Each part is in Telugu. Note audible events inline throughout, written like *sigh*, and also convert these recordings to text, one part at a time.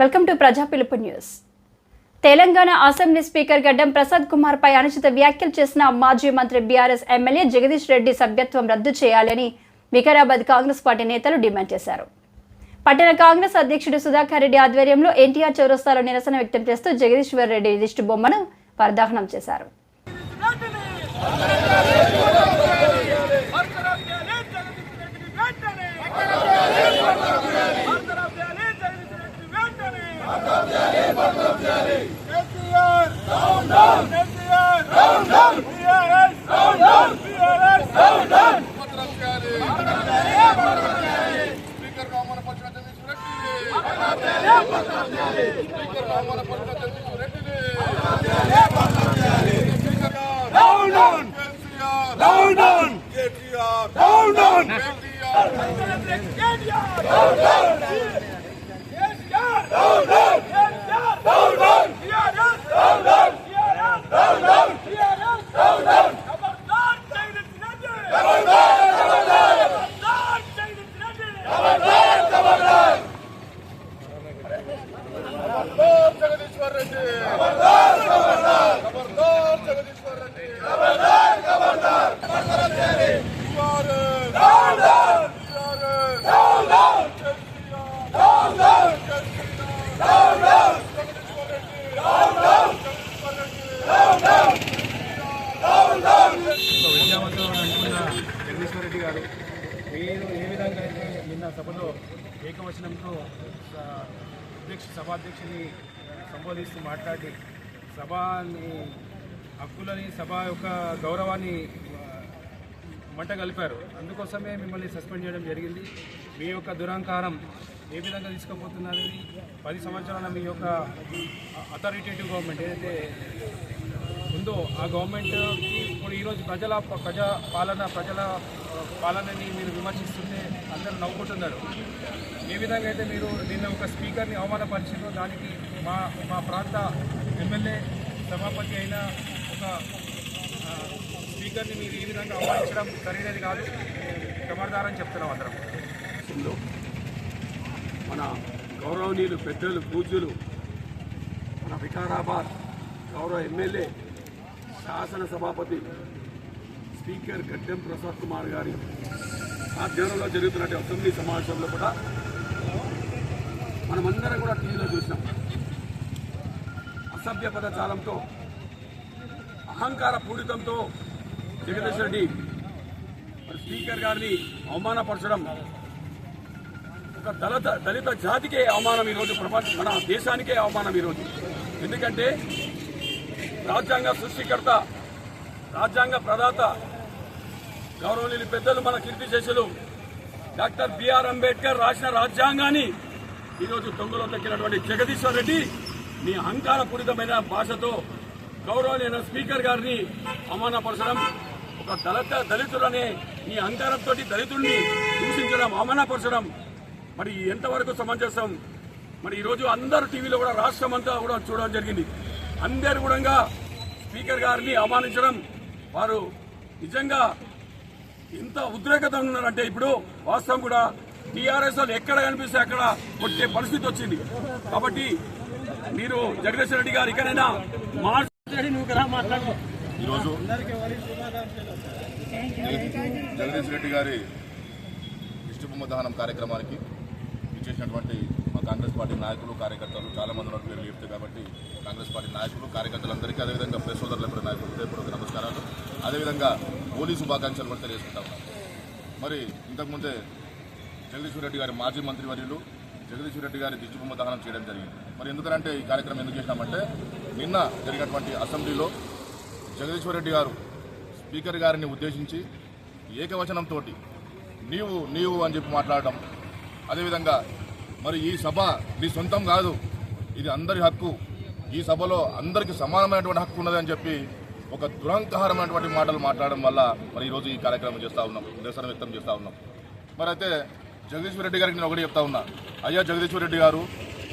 వెల్కమ్ టు ప్రజా పిలుపు న్యూస్. తెలంగాణ అసెంబ్లీ స్పీకర్ గడ్డం ప్రసాద్ కుమార్ పై అనుచిత వ్యాఖ్యలు చేసిన మాజీ మంత్రి బీఆర్ఎస్ ఎమ్మెల్యే జగదీష్ రెడ్డి సభ్యత్వం రద్దు చేయాలని వికారాబాద్ కాంగ్రెస్ పార్టీ నేతలు డిమాండ్ చేశారు. పట్టణ కాంగ్రెస్ అధ్యక్షుడు సుధాకర్ రెడ్డి ఆధ్వర్యంలో ఎన్టీఆర్ చౌరస్తాలో నిరసన వ్యక్తం చేస్తూ జగదీశ్వర్ రెడ్డి దిష్టి బొమ్మను పరదాహనం చేశారు స్పీకర్ రామన పట్ల రెడ్డి స్పీకర్ రామన పట్ల Reddy down down KCR down down KTR down down KTR down down KCR down down KCR down down TRS down down TRS down down TRS down down ఖబర్దార్ జగదీష్ రెడ్డి ఖబర్దార్ ఖబర్దార్ జగదీష్ రెడ్డి ఖబర్దార్ ఖబర్దార్ ఖబర్దార్ జగదీశ్వర్ రెడ్డి ఖబర్దార్ ఖబర్దార్ ఖబర్దార్ జగదీశ్వర్ రెడ్డి ఖబర్దార్ ఖబర్దార్ ఖబర్దార్ చేయాలి TRS down down TRS down down KCR down down KCR down down Jagadishwar Reddy down down Jagadishwar Reddy down down down down విద్యావంతులు అంటున్న జగదీశ్వర్ రెడ్డి గారు మీరు ఏ విధంగా అయితే నిన్న సభలో ఏకవచనంతో అధ్యక్ష సభాధ్యక్షుని సంబోధిస్తూ మాట్లాడి సభని హక్కులని సభ యొక్క గౌరవాన్ని మంట కలిపారు. అందుకోసమే మిమ్మల్ని సస్పెండ్ చేయడం జరిగింది. మీ యొక్క దురహంకారం ఏ విధంగా తీసుకుపోతున్నారని పది సంవత్సరాల మీ యొక్క అథారిటేటివ్ గవర్నమెంట్ ఏదైతే ఉందో ఆ గవర్నమెంట్ ఇప్పుడు ఈరోజు ప్రజల ప్రజా పాలన ప్రజల పాలనని మీరు విమర్శిస్తుంటే అందరూ నవ్వుకుంటున్నారు. ఏ విధంగా అయితే మీరు నిన్న ఒక స్పీకర్ని అవమానపరిచారో దానికి మా మా ప్రాంత ఎమ్మెల్యే సభాపతి అయిన ఒక స్పీకర్ని మీరు ఈ విధంగా అవమానించడం సరైనది కాదు. ప్రమాదారని చెప్తున్నాం అందరం. మన గౌరవనీయులు పెద్దలు పూజలు మన వికారాబాద్ గౌరవ ఎమ్మెల్యే శాసన సభాపతి స్పీకర్ గడ్డం ప్రసాద్ కుమార్ గారి ఆధ్వర్యంలో జరుగుతున్న అసెంబ్లీ సమావేశంలో కూడా మనమందరం కూడా టీవీలో చూసినాం. అసభ్య పదజాలంతో అహంకార పూరితంతో జగదీష్ రెడ్డి స్పీకర్ గారిని అవమానపరచడం ఒక దళిత దళిత జాతికే అవమానం ఈరోజు ప్రపంచ మన దేశానికే అవమానం ఈరోజు. ఎందుకంటే రాజ్యాంగ సృష్టికర్త రాజ్యాంగ ప్రదాత గౌరవనీయులు పెద్దలు మన కీర్తి శేషులు డాక్టర్ బిఆర్ అంబేద్కర్ రాసిన రాజ్యాంగాన్ని ఈరోజు తొంగలో తగ్గినటువంటి జగదీశ్వర్ రెడ్డి మీ అహంకారపూరితమైన భాషతో గౌరవనీయ స్పీకర్ గారిని అవమానపరచడం ఒక దళిత దళితులనే మీ అహంకారంతో దళితుడిని దూషించడం అవమానపరచడం మరి ఎంతవరకు సమంజసం? మరి ఈరోజు అందరు టీవీలో కూడా రాష్ట్రం అంతా కూడా చూడడం జరిగింది. అందరు కూడా స్పీకర్ గారిని అవమానించడం వారు నిజంగా ఎంత ఉద్రేకత ఉన్నారంటే ఇప్పుడు వాస్తవం కూడా టీఆర్ఎస్ వాళ్ళు ఎక్కడ కనిపిస్తే అక్కడ కొట్టే పరిస్థితి వచ్చింది. కాబట్టి మీరు జగదీశ్వర రెడ్డి గారు ఇకనైనా మార్చి ఈరోజు జగదీష్ రెడ్డి గారి దిష్టిబొమ్మ దహనం కార్యక్రమానికి ఇచ్చేసినటువంటి కాంగ్రెస్ పార్టీ నాయకులు కార్యకర్తలు చాలా మంది ఉన్నారు పేర్లు చెప్తే కాబట్టి కాంగ్రెస్ పార్టీ నాయకులు కార్యకర్తలందరికీ అదేవిధంగా ప్రెస్ సోదరులందరి నాయకులు హృదయపూర్వక నమస్కారాలు. అదేవిధంగా పోలీసు శుభాకాంక్షలు కూడా తెలియజేసుకుంటా. మరి ఇంతకుముందే జగదీశ్వర రెడ్డి గారి మాజీ మంత్రి వర్యులు జగదీశ్వర్ రెడ్డి గారి దిష్టిబొమ్మ దహనం చేయడం జరిగింది. మరి ఎందుకంటే ఈ కార్యక్రమం ఎందుకు చేసినామంటే నిన్న జరిగినటువంటి అసెంబ్లీలో జగదీశ్వర్ రెడ్డి గారు స్పీకర్ గారిని ఉద్దేశించి ఏకవచనంతో నీవు నీవు అని చెప్పి మాట్లాడడం అదేవిధంగా మరి ఈ సభ మీ సొంతం కాదు. ఇది అందరి హక్కు. ఈ సభలో అందరికీ సమానమైనటువంటి హక్కు ఉన్నదని చెప్పి ఒక దురహంకారమైనటువంటి మాటలు మాట్లాడడం వల్ల మరి ఈరోజు ఈ కార్యక్రమం చేస్తూ ఉన్నాం. నిరసన వ్యక్తం చేస్తూ ఉన్నాం. మరి అయితే జగదీశ్వర్ రెడ్డి గారికి నేను ఒకటి చెప్తా ఉన్నా. అయ్యా జగదీశ్వర్ రెడ్డి గారు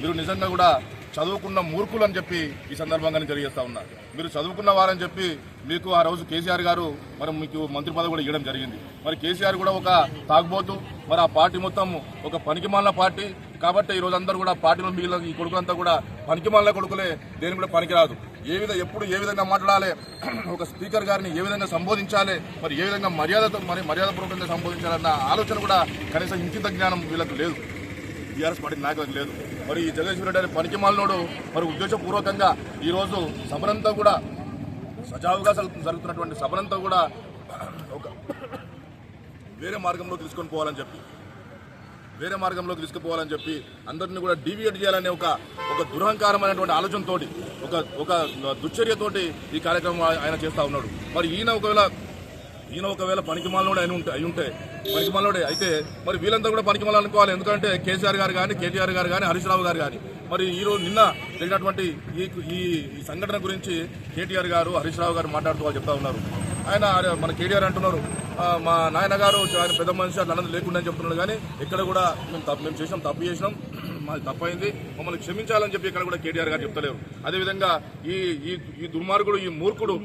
మీరు నిజంగా కూడా చదువుకున్న మూర్ఖులు అని చెప్పి ఈ సందర్భంగా నేను తెలియజేస్తా ఉన్నా. మీరు చదువుకున్న వారని చెప్పి మీకు ఆ రోజు కేసీఆర్ గారు మరి మీకు మంత్రి పదవి కూడా ఇవ్వడం జరిగింది. మరి కేసీఆర్ కూడా ఒక తాగుబోతు మరి ఆ పార్టీ మొత్తం ఒక పనికిమాలిన పార్టీ. కాబట్టి ఈ రోజు అందరూ కూడా పార్టీలో మిగిలిన ఈ కొడుకులంతా కూడా పనికిమాలిన కొడుకులే. దేని కూడా పనికిరాదు. ఏ విధంగా ఎప్పుడు ఏ విధంగా మాట్లాడాలి? *clears throat* ఒక స్పీకర్ గారిని ఏ విధంగా సంబోధించాలి? మరి ఏ విధంగా మర్యాదతో మరి మర్యాదపూర్వకంగా సంబోధించాలన్న ఆలోచన కూడా కనీసం ఇంకింత జ్ఞానం వీళ్ళకు లేదు. టీఆర్ఎస్ పార్టీ నాయకులకు లేదు. మరి ఈ జగదీశ్వర రెడ్డి పనికి మాలినోడు మరి ఉద్దేశపూర్వకంగా ఈరోజు రోజు సభనంతా కూడా సజావుగా జరుగుతున్నటువంటి సభనంతా కూడా ఒక వేరే మార్గంలో తీసుకొని పోవాలని చెప్పి. వేరే మార్గంలో తీసుకుపోవాలని చెప్పి అందరిని కూడా డీవియేట్ చేయాలనే ఒక ఒక దురహంకారమైనటువంటి ఆలోచనతోటి ఒక ఒక దుశ్చర్యతోటి ఈ కార్యక్రమం ఆయన చేస్తూ ఉన్నాడు. మరి ఈయన ఒకవేళ ఈయన ఒకవేళ పనికిమాలనోడు అయిన ఉంటే అయి ఉంటే పనికిమాలనోడే అయితే మరి వీళ్ళంతా కూడా పనికిమాల అనుకోవాలి. ఎందుకంటే కేసీఆర్ గారు కానీ కేటీఆర్ గారు కానీ హరీష్ రావు గారు కానీ మరి ఈ రోజు నిన్న జరిగినటువంటి ఈ ఈ సంఘటన గురించి కేటీఆర్ గారు హరీష్ రావు గారు మాట్లాడుతూ వాళ్ళు చెప్తా ఉన్నారు. ఆయన మన కేటీఆర్ అంటున్నారు మా నాయన గారు ఆయన పెద్ద మనిషి అట్లా అన్నది లేకుండా అని చెప్తున్నాడు. కానీ ఇక్కడ కూడా మేము తప్పు మేము చేసినాం తప్పు చేసినాం. మాది తప్పైంది. మమ్మల్ని క్షమించాలని చెప్పి ఇక్కడ కూడా కేటీఆర్ గారు చెప్తలేరు. అదేవిధంగా ఈ ఈ ఈ దుర్మార్గుడు ఈ మూర్ఖుడు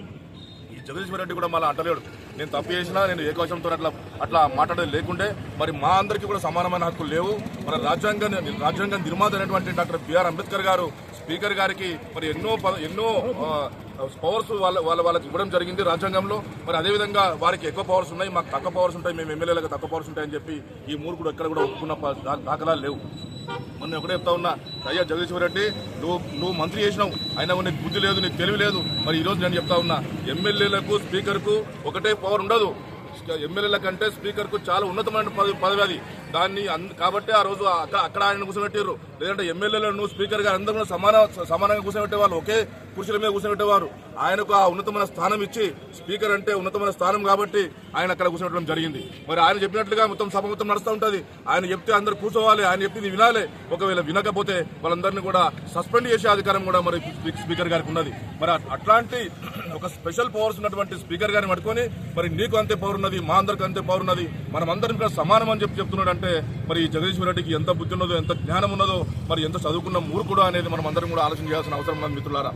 ఈ జగదీశ్వర రెడ్డి కూడా మళ్ళీ అంటలేడు. నేను తప్పు చేసినా నేను ఏకవశంతో అట్లా అట్లా మాట్లాడేది లేకుంటే మరి మా అందరికీ కూడా సమానమైన హక్కులు లేవు. మన రాజ్యాంగ రాజ్యాంగ నిర్మాత అయినటువంటి డాక్టర్ బిఆర్ అంబేద్కర్ గారు స్పీకర్ గారికి మరి ఎన్నో ఎన్నో పవర్స్ వాళ్ళ వాళ్ళ వాళ్ళకి ఇవ్వడం జరిగింది రాజ్యాంగంలో. మరి అదేవిధంగా వారికి ఎక్కువ పవర్స్ ఉన్నాయి మాకు తక్కువ పవర్స్ ఉంటాయి మేము ఎమ్మెల్యేలకు తక్కువ పవర్స్ ఉంటాయని చెప్పి ఈ మూడు కూడా ఎక్కడ కూడా ఒప్పుకున్న దాఖలాలు లేవు. మొన్న ఒకటే చెప్తా ఉన్నా అయ్యా జగదీశ్వర్ రెడ్డి నువ్వు నువ్వు మంత్రి చేసినావు అయినా నీకు బుద్ధి లేదు నీకు తెలివి లేదు. మరి ఈరోజు నేను చెప్తా ఉన్నా ఎమ్మెల్యేలకు స్పీకర్కు ఒకటే పవర్ ఉండదు. ఎమ్మెల్యేల కంటే స్పీకర్కు చాలా ఉన్నతమైన పదవి పదవి అది. దాన్ని కాబట్టి ఆ రోజు అక్కడ అక్కడ ఆయన కూర్చోబెట్టారు లేదంటే ఎమ్మెల్యేలను స్పీకర్ గారు అందరూ సమాన సమానంగా కూర్చోబెట్టేవాళ్ళు ఒకే కుర్చీల మీద కూర్చోబెట్టేవారు ఆయనకు ఆ ఉన్నతమైన స్థానం ఇచ్చి స్పీకర్ అంటే ఉన్నతమైన స్థానం కాబట్టి ఆయన అక్కడ కూర్చోబెట్టడం జరిగింది. మరి ఆయన చెప్పినట్లుగా మొత్తం సభ మొత్తం నడుస్తూ ఉంటుంది. ఆయన చెప్తే అందరు కూర్చోవాలి ఆయన చెప్పింది వినాలి. ఒకవేళ వినకపోతే వాళ్ళందరినీ కూడా సస్పెండ్ చేసే అధికారం కూడా మరి స్పీకర్ గారికి ఉన్నది. మరి అట్లాంటి *clears throat* ఒక స్పెషల్ పవర్స్ ఉన్నటువంటి స్పీకర్ గారిని పట్టుకొని మరి నీకు అంతే పవర్ ఉన్నది మా అందరికి అంతే పవర్ ఉన్నది మనం అందరం కూడా సమానం అని చెప్పి చెప్తున్నాడు అంటే మరి జగదీశ్వర రెడ్డికి ఎంత బుద్ధి ఉన్నదో ఎంత జ్ఞానం ఉన్నదో మరి ఎంత చదువుకున్న మూర్ఖుడు అనేది మనం అందరం కూడా ఆలోచన చేయాల్సిన అవసరం ఉన్నది మిత్రులారా.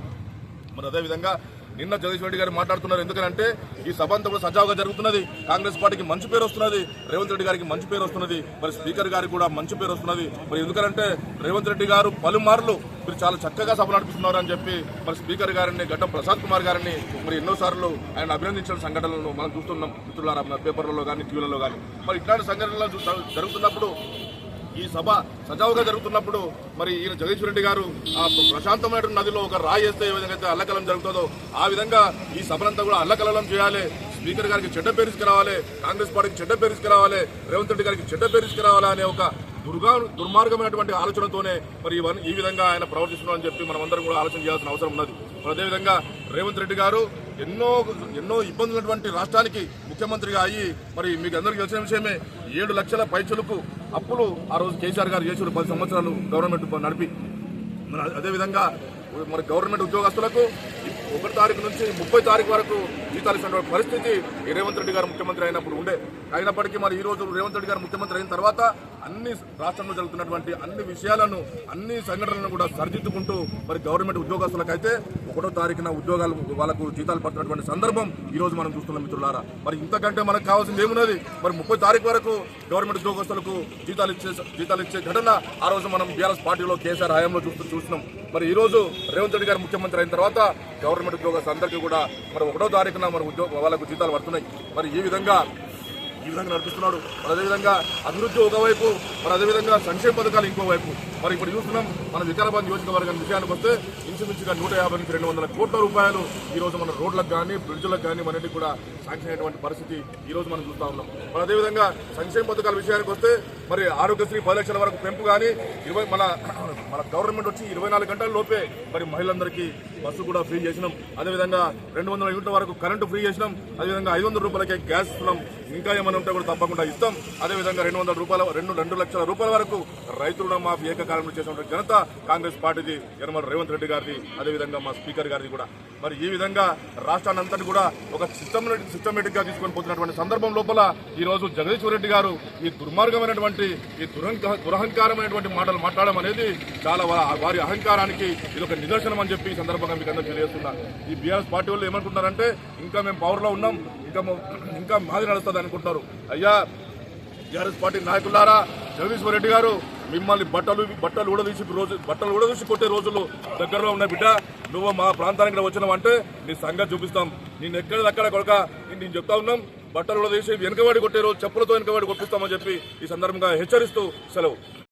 మరి అదేవిధంగా నిన్న జగదీష్ రెడ్డి గారు మాట్లాడుతున్నారు. ఎందుకంటే ఈ సభ అంతా కూడా సజావుగా జరుగుతున్నది. కాంగ్రెస్ పార్టీకి మంచి పేరు వస్తున్నది. రేవంత్ రెడ్డి గారికి మంచి పేరు వస్తున్నది. మరి స్పీకర్ గారికి కూడా మంచి పేరు వస్తున్నది. మరి ఎందుకంటే రేవంత్ రెడ్డి గారు పలుమార్లు మీరు చాలా చక్కగా సభ నడిపిస్తున్నారు అని చెప్పి మరి స్పీకర్ గారిని గడ్డం ప్రసాద్ కుమార్ గారిని మరి ఎన్నోసార్లు ఆయన అభినందించిన సంఘటనలను మనం చూస్తున్నాం. మిత్రులారా మన పేపర్లలో కానీ టీవీలలో కానీ మరి ఇట్లాంటి సంఘటనలు జరుగుతున్నప్పుడు ఈ సభ సజావుగా జరుగుతున్నప్పుడు మరి ఈయన జగదీశ్వర రెడ్డి గారు ఆ ప్రశాంతమైన నదిలో ఒక రాయి వేస్తే ఏ విధంగా అయితే అల్లకలం జరుగుతుందో ఆ విధంగా ఈ సభనంతా కూడా అల్లకలం చేయాలి. స్పీకర్ గారికి చెడ్డ పేరుసుకురావాలి కాంగ్రెస్ పార్టీకి చెడ్డ పేరుసుకురావాలి రేవంత్ రెడ్డి గారికి చెడ్డ పేరుసుకురావాలి అనే ఒక దుర్గా దుర్మార్గమైనటువంటి ఆలోచనతోనే మరి ఇవన్నీ ఈ విధంగా ఆయన ప్రవర్తిస్తున్నారని చెప్పి మనమందరం కూడా ఆలోచన చేయాల్సిన అవసరం ఉన్నది. మరి అదేవిధంగా రేవంత్ రెడ్డి గారు ఎన్నో ఎన్నో ఇబ్బందులు ఉన్నటువంటి రాష్ట్రానికి ముఖ్యమంత్రిగా అయ్యి మరి మీకు అందరికీ తెలిసిన విషయమే ఏడు లక్షల పైచులకు అప్పులు ఆ రోజు కేసీఆర్ గారు చేసారు పది సంవత్సరాలు గవర్నమెంట్ నడిపి. మరి అదేవిధంగా మరి గవర్నమెంట్ ఉద్యోగస్తులకు ఒకటి తారీఖు నుంచి ముప్పై తారీఖు వరకు జీతాలు ఇచ్చినటువంటి పరిస్థితి రేవంత్ రెడ్డి గారు ముఖ్యమంత్రి అయినప్పుడు ఉండే. అయినప్పటికీ మరి ఈ రోజు రేవంత్ రెడ్డి గారు ముఖ్యమంత్రి అయిన తర్వాత అన్ని రాష్ట్రంలో జరుగుతున్నటువంటి అన్ని విషయాలను అన్ని సంఘటనలను కూడా సరిదిద్దుకుంటూ మరి గవర్నమెంట్ ఉద్యోగస్తులకైతే ఒకటో తారీఖున ఉద్యోగాలు వాళ్ళకు జీతాలు పడుతున్నటువంటి సందర్భం ఈ రోజు మనం చూస్తున్నాం మిత్రులారా. మరి ఇంతకంటే మనకు కావాల్సింది ఏమున్నది? మరి ముప్పై తారీఖు వరకు గవర్నమెంట్ ఉద్యోగస్తులకు జీతాలు ఇచ్చే జీతాలు ఇచ్చే ఘటన ఆ రోజు మనం బీఆర్ఎస్ పార్టీలో కేసీఆర్ హయాంలో చూస్తూ చూస్తున్నాం మరి ఈ రోజు రేవంత్ రెడ్డి గారు ముఖ్యమంత్రి అయిన తర్వాత గవర్నమెంట్ ఉద్యోగస్తులందరికీ కూడా మరి ఒకటో తారీఖున మరి ఉద్యోగ వాళ్ళకు జీతాలు పడుతున్నాయి. మరి ఈ విధంగా ఈ విధంగా నడిపిస్తున్నాడు. మరి అదేవిధంగా అభివృద్ధి ఒకవైపు మరి అదేవిధంగా సంక్షేమ పథకాలు ఇంకోవైపు. మరి ఇప్పుడు చూస్తున్నాం మన వికారాబాద్ నియోజకవర్గం విషయానికి వస్తే ఇంచుమించుగా నూట యాభై నుంచి రెండు వందల కోట్ల రూపాయలు ఈ రోజు మన రోడ్లకు కానీ బ్రిడ్జ్లకు కానీ మనకి కూడా శాంక్షన్ అయినటువంటి పరిస్థితి ఈ రోజు మనం చూస్తా ఉన్నాం. మరి అదేవిధంగా సంక్షేమ పథకాల విషయానికి వస్తే మరి ఆరోగ్యశ్రీ పది లక్షల వరకు పెంపు కానీ ఇరవై మన మన గవర్నమెంట్ వచ్చి ఇరవై నాలుగు గంటల లోపే మరి మహిళలందరికీ బస్సు కూడా ఫ్రీ చేసినాం. అదేవిధంగా రెండు వందల యూనిట్ల వరకు కరెంటు ఫ్రీ చేసినాం. అదేవిధంగా ఐదు వందల రూపాయలకే గ్యాస్ ఇస్తున్నాం. ఇంకా ఏమైనా ఉంటే కూడా తప్పకుండా ఇస్తాం. అదేవిధంగా రెండు వందల రూపాయల రెండు రెండు లక్షల రూపాయల వరకు రైతు రుణమాఫీ ఏకకాలంలో చేసినటువంటి ఘనత కాంగ్రెస్ పార్టీది యనమల రేవంత్ రెడ్డి గారిది అదేవిధంగా మా స్పీకర్ గారిది కూడా. మరి ఈ విధంగా రాష్ట్రాన్ని అంతటి కూడా ఒక సిస్టమ్ సిస్టమేటిక్గా తీసుకొని పోతున్నటువంటి సందర్భం లోపల ఈ రోజు జగదీశ్వర్ రెడ్డి గారు ఈ దుర్మార్గమైనటువంటి ఈ దురంక దురహంకారమైనటువంటి మాటలు మాట్లాడడం అనేది చాలా వారి అహంకారానికి ఇది ఒక నిదర్శనం అని చెప్పి ఈ సందర్భంగా మీకు అందరూ తెలియజేస్తున్నా. ఈ బీఆర్ఎస్ పార్టీ వాళ్ళు ఏమనుకుంటున్నారంటే ఇంకా మేము పవర్లో ఉన్నాం ఇంకా ఇంకా మాది నడుస్తుంది అనుకుంటున్నారు. అయ్యా టీఆర్ఎస్ పార్టీ నాయకులారా జగదీశ్వర్ రెడ్డి గారు మిమ్మల్ని బట్టలు బట్టలు ఊడదీసి రోజు బట్టలు ఊడదీసి కొట్టే రోజులు దగ్గరలో ఉన్న బిడ్డ. నువ్వు మా ప్రాంతానికి వచ్చినావంటే నీ సంగతి చూపిస్తాం. నేను ఎక్కడిదక్కడ కొడక నేను చెప్తా ఉన్నాం. బట్టలు ఊడదీసి వెనుకబడి కొట్టే రోజు చెప్పులతో వెనుకబడి కొట్టిస్తామని చెప్పి ఈ సందర్భంగా హెచ్చరిస్తూ సెలవు.